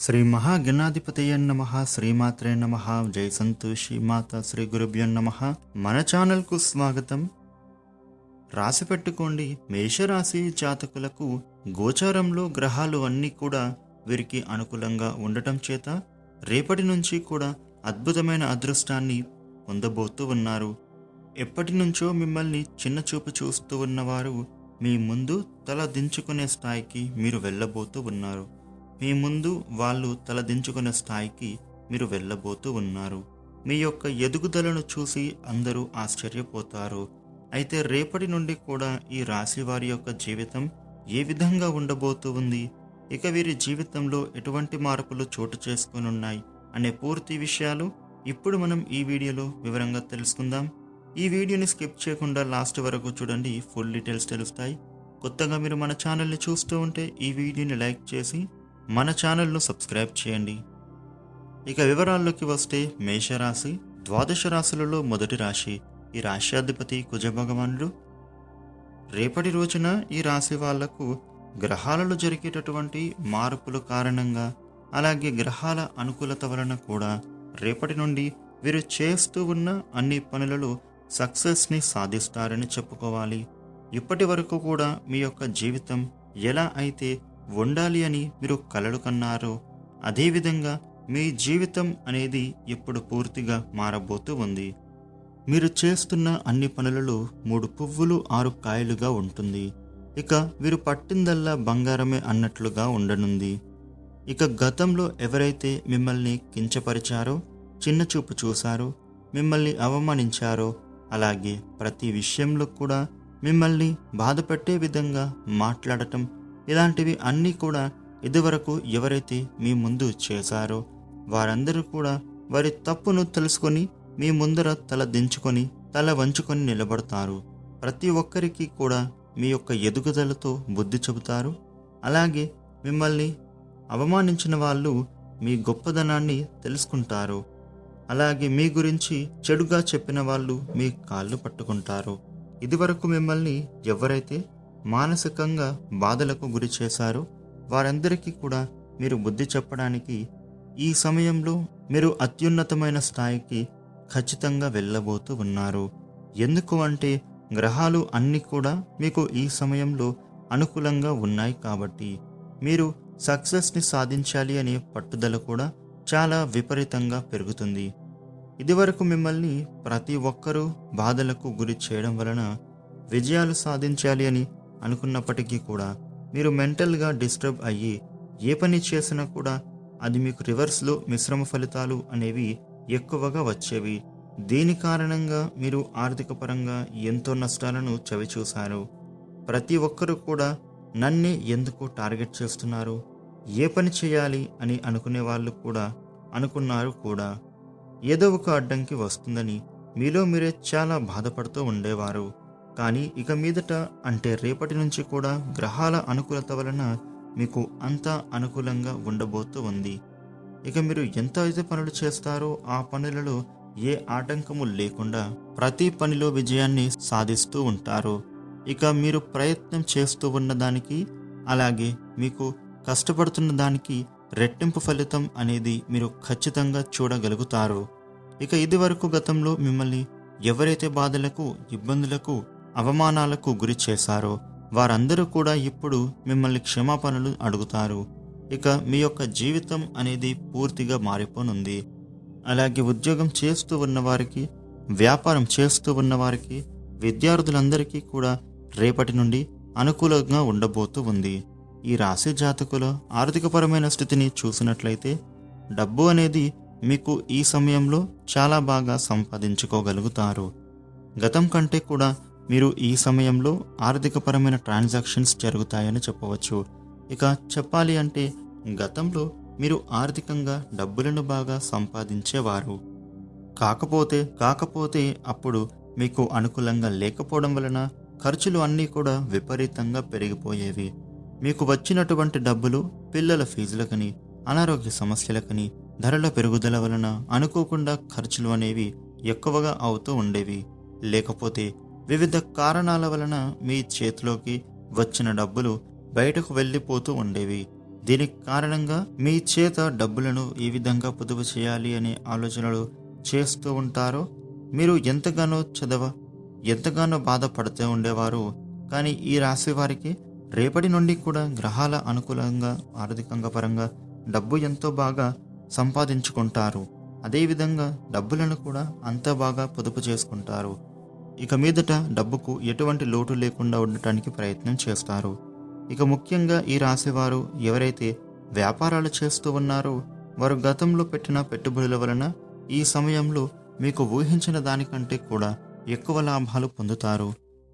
శ్రీ మహాగణాధిపతయ నమ శ్రీమాత్రే నమ జై సంతోషి మాత శ్రీ గురుభ్యో నమ. మన ఛానల్కు స్వాగతం. రాసి పెట్టుకోండి. మేషరాశి జాతకులకు గోచారంలో గ్రహాలు అన్నీ కూడా వీరికి అనుకూలంగా ఉండటం చేత రేపటి నుంచి కూడా అద్భుతమైన అదృష్టాన్ని పొందబోతూ ఉన్నారు. ఎప్పటి నుంచో మిమ్మల్ని చిన్న చూపు చూస్తూ ఉన్నవారు మీ ముందు తల దించుకునే స్థాయికి మీరు వెళ్ళబోతూ ఉన్నారు. మీ ముందు వాళ్ళు తల దించుకునే స్థాయికి మీరు వెళ్ళబోతూ ఉన్నారు. మీ యొక్క ఎదుగుదలను చూసి అందరూ ఆశ్చర్యపోతారు. అయితే రేపటి నుండి కూడా ఈ రాశి వారి యొక్క జీవితం ఏ విధంగా ఉండబోతూ ఉంది? ఇక వీరి జీవితంలో ఎటువంటి మార్పులు చోటు చేసుకొనున్నాయి? అనే పూర్తి విషయాలు ఇప్పుడు మనం ఈ వీడియోలో వివరంగా తెలుసుకుందాం. ఈ వీడియోని స్కిప్ చేయకుండా లాస్ట్ వరకు చూడండి. ఫుల్ డీటెయిల్స్ తెలుస్తాయి. కొత్తగా మీరు మన ఛానల్ని చూస్తూ ఉంటే ఈ వీడియోని లైక్ చేసి మన ఛానల్ను సబ్స్క్రైబ్ చేయండి. ఇక వివరాల్లోకి వస్తే మేషరాశి ద్వాదశ రాశులలో మొదటి రాశి ఈ రాశ్యాధిపతి కుజభగవానుడు. రేపటి రోజున ఈ రాశి వాళ్ళకు గ్రహాలలో జరిగేటటువంటి మార్పుల కారణంగా అలాగే గ్రహాల అనుకూలత వలన కూడా రేపటి నుండి వీరు చేస్తూ ఉన్న అన్ని పనులలో సక్సెస్ని సాధిస్తారని చెప్పుకోవాలి. ఇప్పటి వరకు కూడా మీ యొక్క జీవితం ఎలా అయితే ఉండాలి అని మీరు కలలు కన్నారో అదేవిధంగా మీ జీవితం అనేది ఇప్పుడు పూర్తిగా మారబోతూ ఉంది. మీరు చేస్తున్న అన్ని పనులలో మూడు పువ్వులు ఆరు కాయలుగా ఉంటుంది. ఇక వీరు పట్టిందల్లా బంగారమే అన్నట్లుగా ఉండనుంది. ఇక గతంలో ఎవరైతే మిమ్మల్ని కించపరిచారో చిన్న చూపు చూశారో మిమ్మల్ని అవమానించారో అలాగే ప్రతి విషయంలో కూడా మిమ్మల్ని బాధపెట్టే విధంగా మాట్లాడటం ఇలాంటివి అన్నీ కూడా ఇదివరకు ఎవరైతే మీ ముందు చేశారో వారందరూ కూడా వారి తప్పును తెలుసుకొని మీ ముందర తల దించుకొని తల వంచుకొని నిలబడతారు. ప్రతి ఒక్కరికి కూడా మీ యొక్క ఎదుగుదలతో బుద్ధి చెబుతారు. అలాగే మిమ్మల్ని అవమానించిన వాళ్ళు మీ గొప్పదనాన్ని తెలుసుకుంటారు. అలాగే మీ గురించి చెడుగా చెప్పిన వాళ్ళు మీ కాళ్ళు పట్టుకుంటారు. ఇదివరకు మిమ్మల్ని ఎవరైతే మానసికంగా బాధలకు గురి చేశారో. వారందరికీ కూడా మీరు బుద్ధి చెప్పడానికి ఈ సమయంలో మీరు అత్యున్నతమైన స్థాయికి ఖచ్చితంగా వెళ్ళబోతూ ఉన్నారు. ఎందుకు అంటే గ్రహాలు అన్నీ కూడా మీకు ఈ సమయంలో అనుకూలంగా ఉన్నాయి కాబట్టి మీరు సక్సెస్ని సాధించాలి అనే పట్టుదల కూడా చాలా విపరీతంగా పెరుగుతుంది. ఇదివరకు మిమ్మల్ని ప్రతి ఒక్కరూ బాధలకు గురి చేయడం వలన విజయాలు సాధించాలి అని అనుకున్నప్పటికీ కూడా మీరు మెంటల్గా డిస్టర్బ్ అయ్యి ఏ పని చేసినా కూడా అది మీకు రివర్స్లో మిశ్రమ ఫలితాలు అనేవి ఎక్కువగా వచ్చేవి. దీని కారణంగా మీరు ఆర్థిక పరంగా ఎంతో నష్టాలను చవిచూశారు. ప్రతి ఒక్కరూ కూడా నన్నే ఎందుకు టార్గెట్ చేస్తున్నారు? ఏ పని చేయాలి అని అనుకునే వాళ్ళు కూడా అనుకున్నారు కూడా. ఏదో ఒక అడ్డంకి వస్తుందని మీలో మీరే చాలా బాధపడుతూ ఉండేవారు. కానీ ఇక మీదట అంటే రేపటి నుంచి కూడా గ్రహాల అనుకూలత వలన మీకు అంతా అనుకూలంగా ఉండబోతూ ఉంది. ఇక మీరు ఎంత అయితే పనులు చేస్తారో ఆ పనులలో ఏ ఆటంకము లేకుండా ప్రతి పనిలో విజయాన్ని సాధిస్తూ ఉంటారు. ఇక మీరు ప్రయత్నం చేస్తూ ఉన్న దానికి అలాగే మీకు కష్టపడుతున్న దానికి రెట్టింపు ఫలితం అనేది మీరు ఖచ్చితంగా చూడగలుగుతారు. ఇక ఇది వరకు గతంలో మిమ్మల్ని ఎవరైతే బాధలకు ఇబ్బందులకు అవమానాలకు గురి చేశారో వారందరూ కూడా ఇప్పుడు మిమ్మల్ని క్షమాపణలు అడుగుతారు. ఇక మీ యొక్క జీవితం అనేది పూర్తిగా మారిపోనుంది. అలాగే ఉద్యోగం చేస్తూ ఉన్నవారికి వ్యాపారం చేస్తూ ఉన్నవారికి విద్యార్థులందరికీ కూడా రేపటి నుండి అనుకూలంగా ఉండబోతూ ఉంది. ఈ రాశి జాతకుల ఆర్థికపరమైన స్థితిని చూసినట్లయితే డబ్బు అనేది మీకు ఈ సమయంలో చాలా బాగా సంపాదించుకోగలుగుతారు. గతం కంటే కూడా మీరు ఈ సమయంలో ఆర్థికపరమైన ట్రాన్సాక్షన్స్ జరుగుతాయని చెప్పవచ్చు. ఇక చెప్పాలి అంటే గతంలో మీరు ఆర్థికంగా డబ్బులను బాగా సంపాదించేవారు. కాకపోతే కాకపోతే అప్పుడు మీకు అనుకూలంగా లేకపోవడం వలన ఖర్చులు అన్నీ కూడా విపరీతంగా పెరిగిపోయేవి. మీకు వచ్చినటువంటి డబ్బులు పిల్లల ఫీజులకని అనారోగ్య సమస్యలకని ధరల పెరుగుదల వలన అనుకోకుండా ఖర్చులు అనేవి ఎక్కువగా అవుతూ ఉండేవి. లేకపోతే వివిధ కారణాల వలన మీ చేతిలోకి వచ్చిన డబ్బులు బయటకు వెళ్ళిపోతూ ఉండేవి. దీనికి కారణంగా మీ చేత డబ్బులను ఈ విధంగా పొదుపు చేయాలి అనే ఆలోచనలు చేస్తూ ఉంటారో? మీరు ఎంతగానో చదవ ఎంతగానో బాధపడుతూ ఉండేవారు. కానీ ఈ రాశి వారికి రేపటి నుండి కూడా గ్రహాల అనుకూలంగా ఆర్థికంగా పరంగా డబ్బు ఎంతో బాగా సంపాదించుకుంటారు. అదేవిధంగా డబ్బులను కూడా అంత బాగా పొదుపు చేసుకుంటారు. ఇక మీదట డబ్బుకు ఎటువంటి లోటు లేకుండా ఉండటానికి ప్రయత్నం చేస్తారు. ఇక ముఖ్యంగా ఈ రాశివారు ఎవరైతే వ్యాపారాలు చేస్తూ ఉన్నారో వారు గతంలో పెట్టిన పెట్టుబడుల వలన ఈ సమయంలో మీకు ఊహించిన దానికంటే కూడా ఎక్కువ లాభాలు పొందుతారు.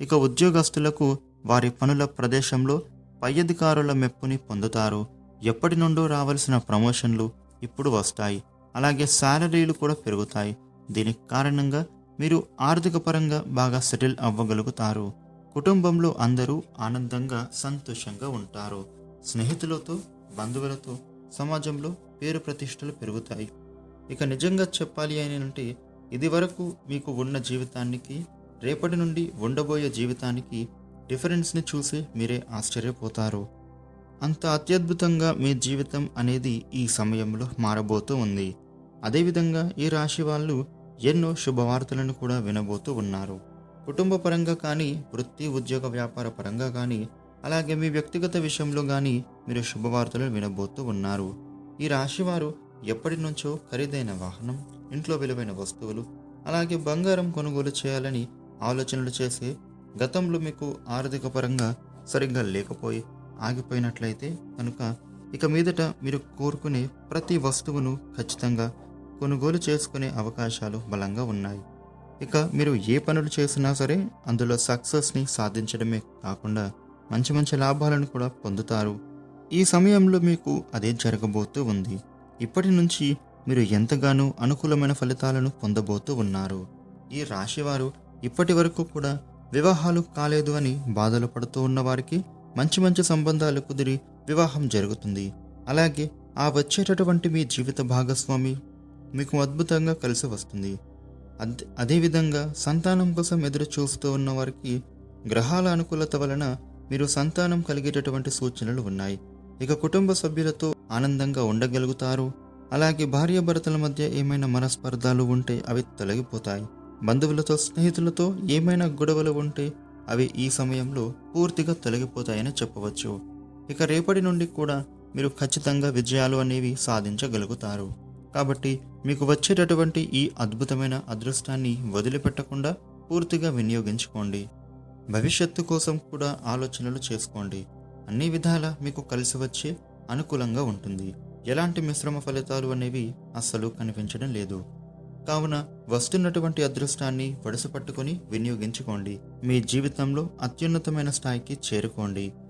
ఇక ఉద్యోగస్తులకు వారి పనుల ప్రదేశంలో పై అధికారుల మెప్పుని పొందుతారు. ఎప్పటి నుండో రావాల్సిన ప్రమోషన్లు ఇప్పుడు వస్తాయి. అలాగే శాలరీలు కూడా పెరుగుతాయి. దీనికి కారణంగా మీరు ఆర్థిక పరంగా బాగా సెటిల్ అవ్వగలుగుతారు. కుటుంబంలో అందరూ ఆనందంగా సంతోషంగా ఉంటారు. స్నేహితులతో బంధువులతో సమాజంలో పేరు ప్రతిష్టలు పెరుగుతాయి. ఇక నిజంగా చెప్పాలి అని అంటే ఇది వరకు మీకు ఉన్న జీవితానికి రేపటి నుండి ఉండబోయే జీవితానికి డిఫరెన్స్ని చూసి మీరే ఆశ్చర్యపోతారు. అంత అత్యద్భుతంగా మీ జీవితం అనేది ఈ సమయంలో మారబోతూ ఉంది. అదేవిధంగా ఈ రాశి వాళ్ళు ఎన్నో శుభవార్తలను కూడా వినబోతూ ఉన్నారు. కుటుంబ పరంగా కానీ వృత్తి ఉద్యోగ వ్యాపార పరంగా కానీ అలాగే మీ వ్యక్తిగత విషయంలో కానీ మీరు శుభవార్తలను వినబోతూ ఉన్నారు. ఈ రాశివారు ఎప్పటి నుంచో ఖరీదైన వాహనం ఇంట్లో విలువైన వస్తువులు అలాగే బంగారం కొనుగోలు చేయాలని ఆలోచనలు చేసి గతంలో మీకు ఆర్థిక పరంగా సరిగ్గా లేకపోయి ఆగిపోయినట్లయితే కనుక ఇక మీదట మీరు కోరుకునే ప్రతి వస్తువును ఖచ్చితంగా కొనుగోలు చేసుకునే అవకాశాలు బలంగా ఉన్నాయి. ఇక మీరు ఏ పనులు చేసినా సరే అందులో సక్సెస్ని సాధించడమే కాకుండా మంచి మంచి లాభాలను కూడా పొందుతారు. ఈ సమయంలో మీకు అదే జరగబోతూ ఉంది. ఇప్పటి నుంచి మీరు ఎంతగానో అనుకూలమైన ఫలితాలను పొందబోతూ ఉన్నారు. ఈ రాశివారు ఇప్పటి వరకు కూడా వివాహాలు కాలేదు అని బాధలు పడుతూ ఉన్న వారికి మంచి మంచి సంబంధాలు కుదిరి వివాహం జరుగుతుంది. అలాగే ఆ వచ్చేటటువంటి మీ జీవిత భాగస్వామి మీకు అద్భుతంగా కలిసి వస్తుంది. అదే అదేవిధంగా సంతానం కోసం ఎదురు చూస్తూ ఉన్న వారికి గ్రహాల అనుకూలత వలన మీరు సంతానం కలిగేటటువంటి సూచనలు ఉన్నాయి. ఇక కుటుంబ సభ్యులతో ఆనందంగా ఉండగలుగుతారు. అలాగే భార్యాభర్తల మధ్య ఏమైనా మనస్పర్ధాలు ఉంటే అవి తొలగిపోతాయి. బంధువులతో స్నేహితులతో ఏమైనా గొడవలు ఉంటే అవి ఈ సమయంలో పూర్తిగా తొలగిపోతాయని చెప్పవచ్చు. ఇక రేపటి నుండి కూడా మీరు ఖచ్చితంగా విజయాలు అనేవి సాధించగలుగుతారు. కాబట్టి మీకు వచ్చేటటువంటి ఈ అద్భుతమైన అదృష్టాన్ని వదిలిపెట్టకుండా పూర్తిగా వినియోగించుకోండి. భవిష్యత్తు కోసం కూడా ఆలోచనలు చేసుకోండి. అన్ని విధాల మీకు కలిసి వచ్చే అనుకూలంగా ఉంటుంది. ఎలాంటి మిశ్రమ ఫలితాలు అనేవి అస్సలు కనిపించడం లేదు. కావున వస్తున్నటువంటి అదృష్టాన్ని వడసపట్టుకొని వినియోగించుకోండి. మీ జీవితంలో అత్యున్నతమైన స్థాయికి చేరుకోండి.